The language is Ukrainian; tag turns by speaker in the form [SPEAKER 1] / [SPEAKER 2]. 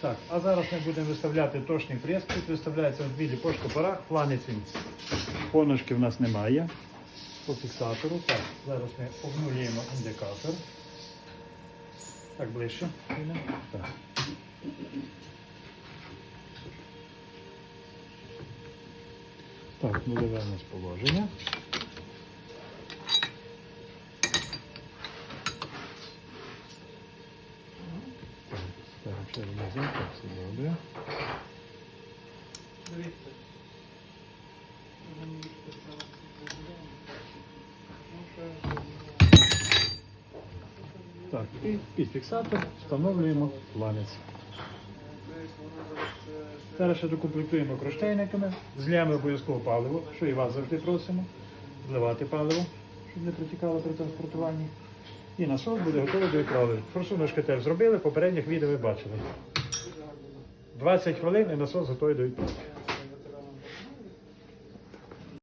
[SPEAKER 1] Так, а зараз ми будемо виставляти точний прес. Тут виставляється в білі по штопорах, планець він. В нас немає. По фіксатору. Так, зараз ми обнулюємо індикатор. Так, ближче. Так. Так, нульове у положення. Так, ще назад, так, все добре. Так, і під фіксатор встановлюємо планець. Зараз ще докомплектуємо кронштейниками, зляємо обов'язково паливо, що і вас завжди просимо. Зливати паливо, щоб не протікало при транспортуванні. І насос буде готовий до відправи. Форсуночки теж зробили, попередніх відео ви бачили. 20 хвилин і насос готовий до відправки.